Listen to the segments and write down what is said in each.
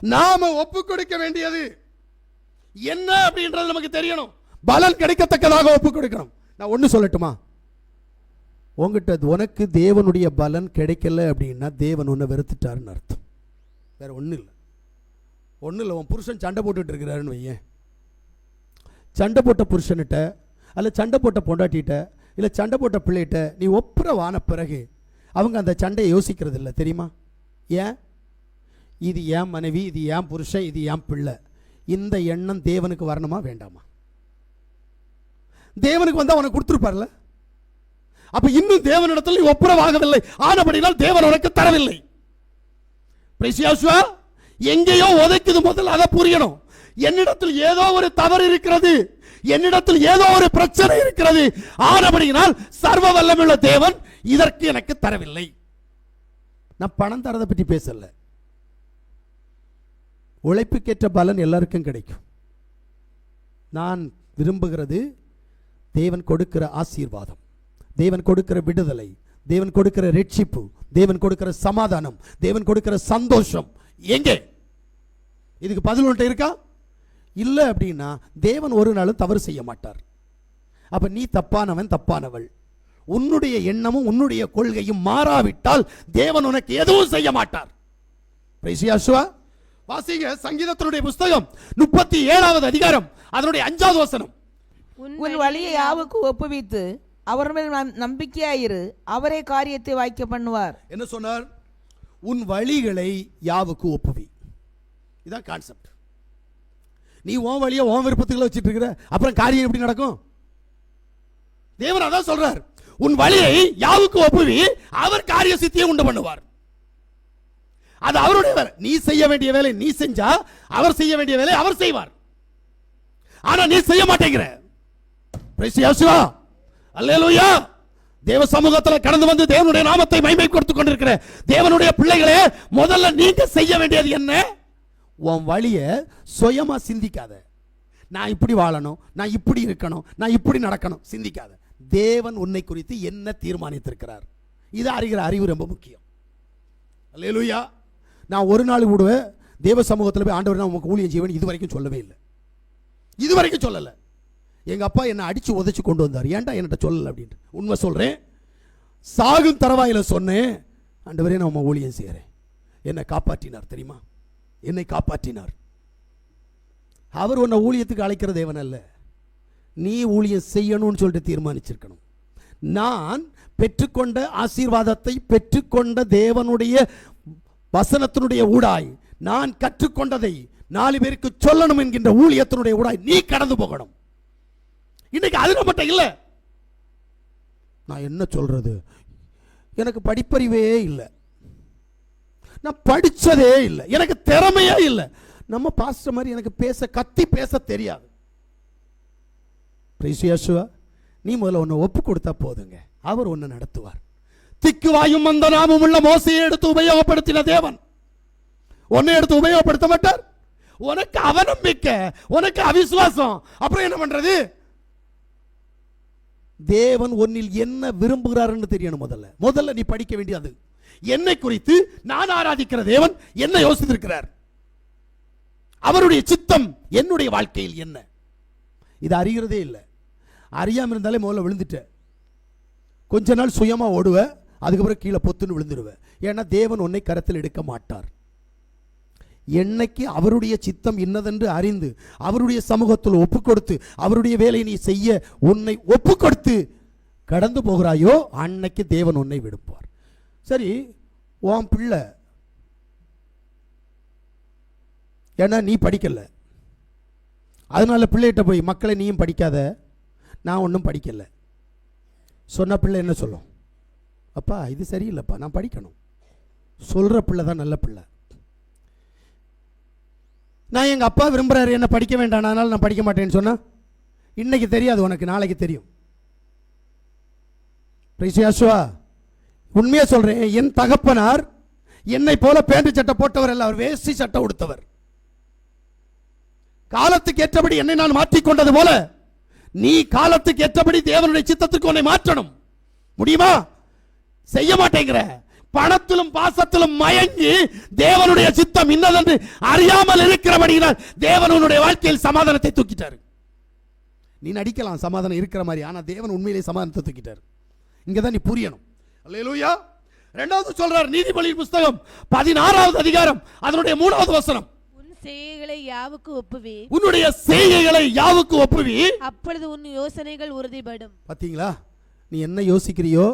நாம ஒப்பு கொடுக்க வேண்டியது. என்ன அப்படின்றது நமக்கு தெரியணும். பலன் கிடைக்கத்தக்கதாக ஒப்பு கொடுக்கணும். நான் ஒன்று சொல்லட்டுமா? உங்ககிட்ட உனக்கு தேவனுடைய பலன் கிடைக்கல அப்படின்னா தேவன் உன்னை வெறுத்துட்டாருன்னு அர்த்தம். வேற ஒன்றும் இல்லை. ஒன்றும் இல்லை உன் புருஷன் சண்டை போட்டுட்டு இருக்கிறாருன்னு வையன். சண்டை போட்ட புருஷன்கிட்ட அல்ல சண்டை போட்ட பொண்டாட்டிகிட்ட இல்லை சண்டை போட்ட பிள்ளைகிட்ட நீ ஒப்புரவான பிறகு அவங்க அந்த சண்டையை யோசிக்கிறது இல்லை தெரியுமா? ஏன்? இது ஏன் மனைவி இது ஏன் புருஷன் இது ஏன் பிள்ளை? இந்த எண்ணம் தேவனுக்கு வரணுமா வேண்டாமா? தேவனுக்கு வந்தால் உனக்கு கொடுத்துருப்பார்ல? அப்ப இன்னும் தேவனிடத்தில் நீ ஒப்புரவாகவில்லை. ஆனபடினால் தேவன் உனக்கு தரவில்லை. எங்கேயோ உதைக்குது முதல்ல அதை புரியணும். என்னிடத்தில் ஏதோ ஒரு தவறு இருக்கிறது. என்னிடத்தில் ஏதோ ஒரு பிரச்சனை இருக்கிறது. ஆனபடியினால் சர்வ வல்லமுள்ள தேவன் இதற்கு எனக்கு தரவில்லை. நான் பணம் தரதை பற்றி பேசலை. உழைப்புக்கேற்ற பலன் எல்லாருக்கும் கிடைக்கும். நான் விரும்புகிறது தேவன் கொடுக்கிற ஆசீர்வாதம் தேவன் கொடுக்கிற விடுதலை தேவன் கொடுக்கிற ரட்சிப்பு தேவன் கொடுக்கிற சமாதானம் தேவன் கொடுக்கிற சந்தோஷம். எங்கே? இதுக்கு பதில் உன்கிட்ட இருக்கா? இல்லை அப்படின்னா தேவன் ஒரு நாளும் தவறு செய்ய மாட்டார். அப்போ நீ தப்பானவன் தப்பானவள். உன்னுடைய எண்ணமும் உன்னுடைய கொள்கையும் மாறாவிட்டால் தேவன் உனக்கு எதுவும் செய்ய மாட்டார். பிரைசியாசுவா வாசிங்க சங்கீதத்தினுடைய புஸ்தகம் முப்பத்தி ஏழாவது அதிகாரம் அதனுடைய அஞ்சாவது வசனம். உன் வழியை யாவுக்கு ஒப்புவித்து அவர் மேல் நம்- நம்பிக்கையாயிரு அவரே காரியத்தை வாய்க்க பண்ணுவார். என்ன சொன்னார்? உன் வழிகளை யாவுக்கு ஒப்புவி. இதான் கான்செப்ட் நீ உன் வழியை உன் விருப்பத்துக்குள்ள வச்சிட்டு இருக்கிற அப்புறம் காரியம் எப்படி நடக்கும்? தேவன் அதான் சொல்றார். உன் வழியை யாவுக்கு ஒப்புவி அவர் காரிய சித்தியை உண்டு பண்ணுவார். அது அவருடைய வேலை. நீ செய்ய வேண்டிய வேலை நீ செஞ்சா அவர் செய்ய வேண்டிய வேலை அவர் செய்வார். ஆனா நீ செய்ய மாட்டேங்கிற. அல்லேலூயா தேவ சமூகத்தில் கடந்து வந்து தேவனுடைய நாமத்தை மைமை கொடுத்து கொண்டிருக்கிற தேவனுடைய பிள்ளைகளே முதல்ல நீங்க செய்ய வேண்டியது என்ன? உன் வழிய சுயமா சிந்திக்காத. நான் இப்படி வாழணும் நான் இப்படி இருக்கணும் நான் இப்படி நடக்கணும் சிந்திக்காத. தேவன் உன்னை குறித்து என்ன தீர்மானித்திருக்கிறார்? இது அறிகிற அறிவு ரொம்ப முக்கியம். அல்லேலூயா நான் ஒரு நாள் கூட தேவ சமூகத்தில் போய் ஆண்டவர் நான் உமக்கு ஊழியம் செய்வேன் இது வரைக்கும் சொல்லவே இல்லை. இது வரைக்கும் சொல்லலை. எங்கள் அப்பா என்னை அடித்து உதச்சி கொண்டு வந்தார். ஏன்டா என்கிட்ட சொல்லலை அப்படின்ட்டு. உண்மை சொல்கிறேன் சாகும் தரவாயில சொன்னேன். ஆண்டவரே நான் உம்மை ஊழியம் செய்கிறேன் என்னை காப்பாற்றினார் தெரியுமா? என்னை காப்பாற்றினார். அவர் உன்னை ஊழியத்துக்கு அழைக்கிற தேவன் அல்ல. நீ ஊழியம் செய்யணும்னு சொல்லிட்டு தீர்மானிச்சிருக்கணும். நான் பெற்றுக்கொண்ட ஆசீர்வாதத்தை பெற்றுக்கொண்ட தேவனுடைய வசனத்தினுடைய ஊடாய் நான் கற்றுக்கொண்டதை நாலு பேருக்கு சொல்லணும் என்கின்ற ஊழியத்தினுடைய ஊடாய் நீ கடந்து போகணும். இன்னைக்கு அது இல்லை. நான் என்ன சொல்றது? எனக்கு படிப்பறிவே இல்லை. நான் படித்ததே இல்லை. எனக்கு திறமையே இல்லை. நம்ம பாஸ்டர் மாதிரி எனக்கு பேச கத்தி பேச தெரியாது. Praise நீ முதல்ல ஒன்று ஒப்பு கொடுத்தா போதுங்க. அவர் ஒன்று நடத்துவார். திக்குவாயும் மந்த நாமும் உள்ள மோசையை எடுத்து உபயோகப்படுத்தின தேவன். உன்னை எடுத்து உபயோகப்படுத்த மாட்டார். உனக்கு அவநம்பிக்கை உனக்கு அவிசுவாசம். அப்புறம் என்ன பண்றது? தேவன் உன்னில் என்ன விரும்புகிறாருன்னு தெரியணும் முதல்ல. முதல்ல நீ படிக்க வேண்டியது. என்னை குறித்து நான் ஆராதிக்கிற தேவன் என்ன யோசித்திருக்கிறார். அவருடைய சித்தம் என்னுடைய வாழ்க்கையில் என்ன? இது அறிகிறதே இல்லை. அறியாம இருந்தாலே முதல்ல விழுந்துட்ட. கொஞ்ச நாள் சுயமாக ஓடுவ. அதுக்கப்புறம் கீழே பொத்துன்னு விழுந்துருவேன். ஏன்னா தேவன் உன்னை கரத்தில் எடுக்க மாட்டார். என்னைக்கு அவருடைய சித்தம் இன்னதென்று அறிந்து அவருடைய சமூகத்தில் ஒப்பு கொடுத்து அவருடைய வேலையை நீ செய்ய உன்னை ஒப்பு கொடுத்து கடந்து போகிறாயோ அன்னைக்கு தேவன் உன்னை விடுப்பார். சரி உன் பிள்ளை. ஏன்னா நீ படிக்கலை. அதனால பிள்ளைகிட்ட போய் மக்களை நீயும் படிக்காத நான் ஒன்றும் படிக்கலை. சொன்ன பிள்ளை என்ன சொல்லும்? அப்பா இது சரியில்லைப்பா நான் படிக்கணும். சொல்கிற பிள்ளை தான் நல்ல பிள்ளை. நான் எங்கள் அப்பா விரும்புகிறாரு என்ன படிக்க வேண்டாம் அதனால் நான் படிக்க மாட்டேன்னு சொன்னால் இன்றைக்கி தெரியாது உனக்கு நாளைக்கு தெரியும். பிரிசியாசுவா உண்மையாக சொல்கிறேன் என் தகப்பனார் என்னை போல பேண்ட் சட்டை போட்டவர் அல்ல அவர் வேஷ்டி சட்டை உடுத்தவர். காலத்துக்கு ஏற்றபடி என்னை நான் மாற்றிக்கொண்டது போல நீ காலத்துக்கு ஏற்றபடி தேவனுடைய சித்தத்துக்கு உன்னை மாற்றணும். முடியுமா? செய்ய மாட்டேங்கிற. பணத்திலும் பாசத்திலும் மயங்கி தேவனுடைய சித்தம் இன்னதென்று அறியாமல் இருக்கிறபடியினால் தேவன் உன்னுடைய வாழ்க்கையில் சமாதானத்தை தூக்கிட்டாரு. நீ நடிக்கலாம் சமாதானம் இருக்கிற மாதிரி ஆனா தேவன் உண்மையிலே சமாதானத்தை தூக்கிட்டாரு. இங்கதான் நீ புரியணும். அல்லேலூயா. ரெண்டாவது சொல்றார் நீதிபதி புஸ்தகம் பதினாறாவது அதிகாரம் அதனுடைய மூணாவது வசனம். உன் செய்கைகளை யாவுக்கு ஒப்புவி உன்னுடைய செய்கைகளை யாவுக்கு ஒப்புவி? அப்பொழுது உன் யோசனைகள் உறுதிப்படும். பாத்தீங்களா? நீ என்ன யோசிக்கிறியோ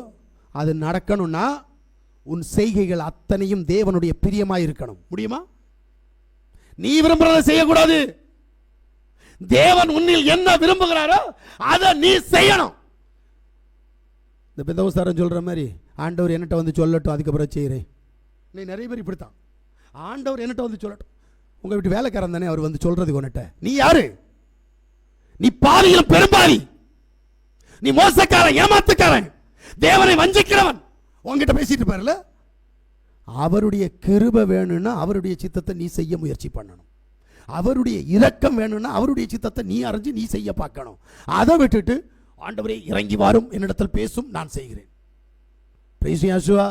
அது நடக்கணும்னா உன் செய்கைகள் அத்தனையும் தேவனுடைய பிரியமாக இருக்கணும் முடியுமா? நீ விரும்புகிறத செய்யக்கூடாது. தேவன் உன்னில் என்ன விரும்புகிறாரோ அதை நீ செய்யணும். இந்த பிந்தவசாரம் சொல்கிற மாதிரி ஆண்டவர் என்னட்ட வந்து சொல்லட்டும் அதுக்கப்புறம் செய்கிறேன் நீ நிறைய பேர் இப்படித்தான். ஆண்டவர் என்னட்ட வந்து சொல்லட்டும். உங்கள் வீட்டு வேலைக்காரன் தானே அவர் வந்து சொல்கிறது உன்கிட்ட நீ யாரு? நீ பாவியிலும் பெரும்பாலி நீ மோசக்காரன் ஏமாத்துக்காரன். தேவனை வஞ்சிக்கிறவன். உன்கிட்ட பேசிட்டு பாருல அவருடைய கிருப வேணும்னா அவருடைய சித்தத்தை நீ செய்ய முயற்சி பண்ணணும். அவருடைய இரக்கம் வேணும்னா அவருடைய சித்தத்தை நீ அறிஞ்சு நீ செய்ய பார்க்கணும். அதை விட்டுட்டு ஆண்டவரே இறங்கி வாரும். என்னிடத்தில் பேசும் நான் செய்கிறேன். பிரைஸ் யாசுவா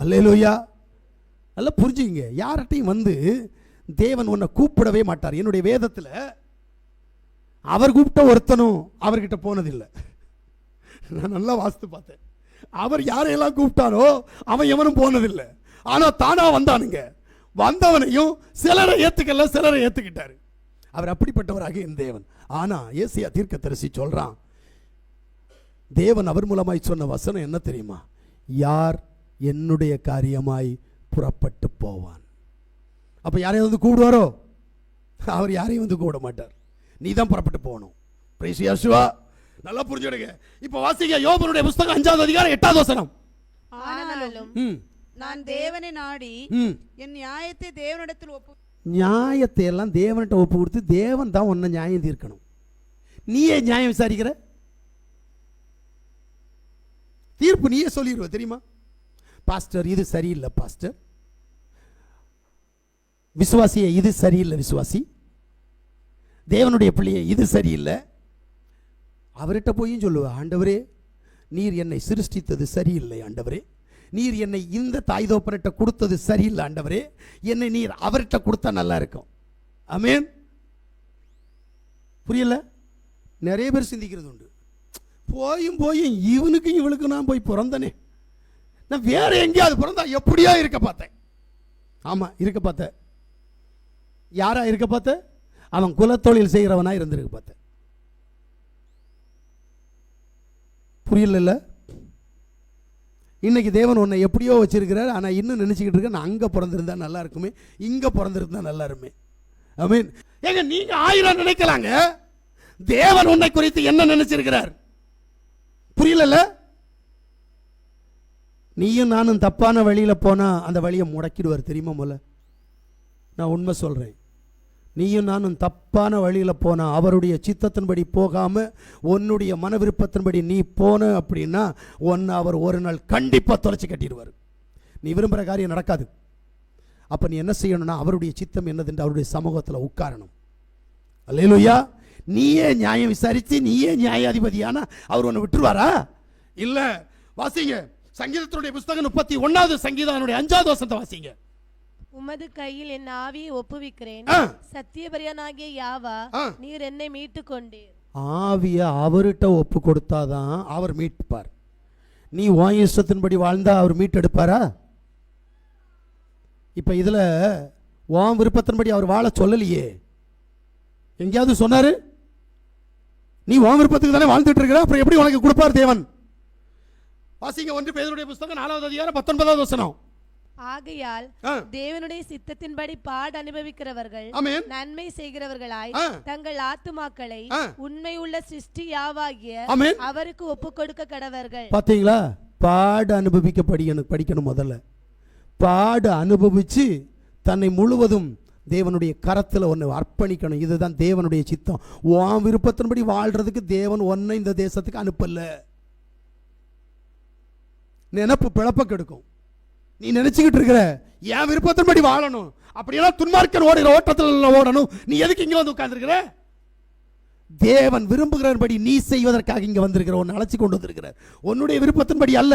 நல்லா புரிஞ்சுங்க. யார்கிட்டையும் வந்து தேவன் உன்னை கூப்பிடவே மாட்டார். என்னுடைய வேதத்தில் அவர் கூப்பிட்ட ஒருத்தனும் அவர்கிட்ட போனதில்லை. நான் நல்லா வாசித்து பார்த்தேன். அவர் யாரையெல்லாம் கூப்பிட்டாரோ அவன் எவனும் போனதில்லை. ஆனால் தானாக வந்தானுங்க. வந்தவனையும் சிலரை ஏற்றுக்கல சிலரை ஏற்றுக்கிட்டாரு அவர் அப்படிப்பட்டவராக என் தேவன். ஆனா ஏசியா தீர்க்கதரிசி சொல்கிறான் தேவன் அவர் மூலமாய் சொன்ன வசனம் என்ன தெரியுமா? யார் என்னுடைய காரியமாய் புறப்பட்டு போவான். அப்போ யாரையும் வந்து கூப்பிடுவாரோ? அவர் யாரையும் வந்து கூப்பிட மாட்டார். நீ தான் புறப்பட்டு போகணும். பிரைஸ் யேசுவா நல்லா புரிஞ்சுடுங்க இப்போ வாசிங்க யோபனுடைய புஸ்தகம் அஞ்சாவது அதிகாரம் எட்டாவது வசனம். ஆனாலும் நான் தேவனை நாடி என் நியாயத்தை தேவனிடத்தில் ஒப்பு நியாயத்தை எல்லாம் தேவன்கிட்ட ஒப்பு கொடுத்து தேவன் தான் உன்னை நியாயம் தீர்க்கணும். நீயே நியாயம் விசாரிக்கிற? தீர்ப்பு நீயே சொல்லிடுவ தெரியுமா? பாஸ்டர் இது சரியில்லை பாஸ்டர். விசுவாசியே இது சரியில்லை விசுவாசி. தேவனுடைய பிள்ளையே இது சரியில்லை. அவர்கிட்ட போயும் சொல்லுவேன் ஆண்டவரே நீர் என்னை சிருஷ்டித்தது சரியில்லை ஆண்டவரே. நீர் என்னை இந்த தாய் தோப்பனிட்ட கொடுத்தது சரியில்லை ஆண்டவரே. என்னை நீர் அவர்கிட்ட கொடுத்தா நல்லா இருக்கும். அமேன் புரியல? நிறைய பேர் சிந்திக்கிறது உண்டு. போயும் போயும் இவனுக்கும் இவளுக்கும் நான் போய் பிறந்தனே. நான் வேற எங்கேயாவது பிறந்தா எப்படியா இருக்க பார்த்தேன். ஆமாம் இருக்க பார்த்தேன். யாரா இருக்க பார்த்த அவன் குலத்தொழில் செய்கிறவனா இருந்திருக்க பார்த்தேன். புரியல இன்றைக்கி தேவன் உன்னை எப்படியோ வச்சிருக்கிறார். ஆனால் இன்னும் நினச்சிக்கிட்டு இருக்க நான் அங்க பிறந்திருந்தா நல்லா இருக்குமே இங்கே பிறந்திருந்தா நல்லா இருக்குமே. ஐ மீன் ஏங்க நீங்கள் ஆயிரம் நினைக்கலாங்க? தேவன் உன்னை குறித்து என்ன நினைச்சிருக்கிறார்? புரியல நீயும் நானும் தப்பான வழியில் போனால் அந்த வழியை முடக்கிடுவார் தெரியுமா முதல்ல? நான் உண்மை சொல்கிறேன் நீயும் நானும் தப்பான வழியில் போனால் அவருடைய சித்தத்தின்படி போகாமல் உன்னுடைய மன விருப்பத்தின்படி நீ போன அப்படின்னா உன்னை அவர் ஒரு நாள் கண்டிப்பாக தொலைச்சி கட்டிடுவார். நீ விரும்புகிற காரியம் நடக்காது. அப்போ நீ என்ன செய்யணும்னா அவருடைய சித்தம் என்னதுன்ற அவருடைய சமூகத்தில் உட்காரணும். அல்லேலூயா! நீயே நியாயம் விசாரித்து நீயே நியாயாதிபதியானா அவர் உன்னை விட்டுருவாரா? இல்லை வாசிங்க. சங்கீதத்தினுடைய புஸ்தகம் முப்பத்தி ஒன்றாவது சங்கீதம் அஞ்சாவது வசத்தை வாசிங்க. உமது கையில் என் ஆவியை ஒப்புவிக்கிறேன். சத்தியபரியனாகிய யாவா. நீர் என்னை மீட்டு கொண்டீர் ஆவிய அவர்கிட்ட ஒப்பு கொடுத்தாதான் அவர் மீட்பார். நீ உன் இஷ்டத்தின்படி வாழ்ந்தா அவர் மீட்டெடுப்பாரா? இப்ப இதுல உன் விருப்பத்தின்படி அவர் வாழ சொல்லலையே. எங்கேயாவது சொன்னாரு? நீ உன் விருப்பத்துக்கு தானே வாழ்ந்துட்டு இருக்கிற? அப்புறம் எப்படி உனக்கு கொடுப்பார் தேவன்? வாசிங்க ஒன்று பேதருடைய புஸ்தகம் நாலாவது அதிகாரம் பத்தொன்பதாவது வசனம். ஆகையால். தேவனுடைய சித்தத்தின்படி பாட அனுபவிக்கிறவர்கள் நன்மை செய்கிறவர்களாய். தங்கள் ஆத்துமாக்களை. உண்மை உள்ள சிருஷ்டி யாவாகிய அவருக்கு ஒப்பு கொடுக்க கடவர்கள். பாத்தீங்களா? பாடு அனுபவிக்க படிக்கணும் படிக்கணும் முதல்ல. பாடு அனுபவிச்சு தன்னை முழுவதும் தேவனுடைய கரத்தில் ஒன்று அர்ப்பணிக்கணும். இதுதான் தேவனுடைய சித்தம். உன் விருப்பத்தின்படி வாழ்றதுக்கு தேவன் ஒன்னை இந்த தேசத்துக்கு அனுப்பல. நினப்பு பிழப்ப கெடுக்கும். நீ நினைச்சுக்கிட்டு இருக்கிற என் விருப்பத்தின்படி வாழணும். அப்படியெல்லாம் துன்மார்க்கன் ஓடுகிற ஓட்டத்தில் ஓடணும். நீ எதுக்கு இங்கே வந்து உட்காந்துருக்கிற தேவன் விரும்புகிறபடி நீ செய்வதற்காக இங்கே வந்திருக்கிற உன்னை அழைச்சி கொண்டு வந்திருக்கிறார். உன்னுடைய விருப்பத்தின்படி அல்ல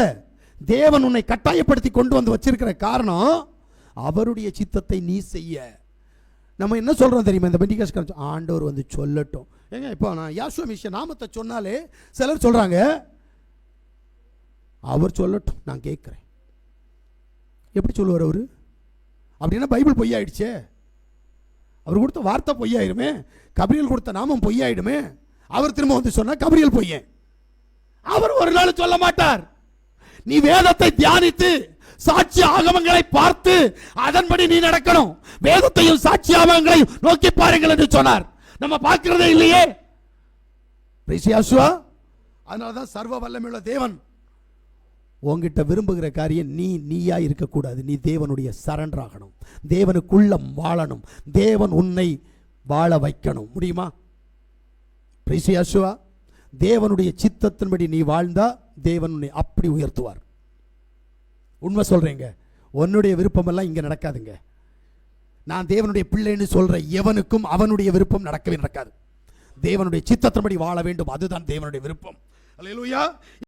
தேவன் உன்னை கட்டாயப்படுத்தி கொண்டு வந்து வச்சிருக்கிற காரணம் அவருடைய சித்தத்தை நீ செய்ய. நம்ம என்ன சொல்கிறோம் தெரியுமா? இந்த பெண்டிகாஸ் ஆண்டவர் வந்து சொல்லட்டும். ஏங்க இப்போ நான் யாசுவ மிஷ நாமத்தை சொன்னாலே சிலர் சொல்கிறாங்க அவர் சொல்லட்டும் நான் கேட்குறேன். எப்படி சொல்லுவார் அவர்? அப்படின்னா பைபிள் பொய்யாயிடுச்சே. அவர் கொடுத்த வார்த்தை பொய்யாயிருமே. கபிரியல் கொடுத்த நாமம் பொய்யாயிடுமே. அவர் திரும்ப வந்து சொன்னால் கபிரியல் பொய்யன் அவர் ஒரு நாள் சொல்ல மாட்டார். நீ வேதத்தை தியானித்து சாட்சி ஆகமங்களை பார்த்து அதன்படி நீ நடக்கணும். வேதத்தையும் சாட்சி ஆகமங்களையும் நோக்கி பாருங்கள் என்று சொன்னார். நம்ம பார்க்கிறதே இல்லையே. அதனால தான் சர்வ வல்லமையுள்ள தேவன். உன்கிட்ட விரும்புகிற காரியம் நீ நீயா இருக்கக்கூடாது. நீ தேவனுடைய சரண்டர் ஆகணும் தேவனுக்குள்ள வாழணும். தேவன் உன்னை வாழ வைக்கணும். முடியுமா? பிரிசியாசுவா தேவனுடைய சித்தத்தின்படி நீ வாழ்ந்தா தேவன் உன்னை அப்படி உயர்த்துவார். உண்மை சொல்கிறேங்க உன்னுடைய விருப்பமெல்லாம் இங்கே நடக்காதுங்க. நான் தேவனுடைய பிள்ளைன்னு சொல்கிற எவனுக்கும் அவனுடைய விருப்பம் நடக்கவே நடக்காது. தேவனுடைய சித்தத்தின்படி வாழ வேண்டும். அதுதான் தேவனுடைய விருப்பம். அல்லையா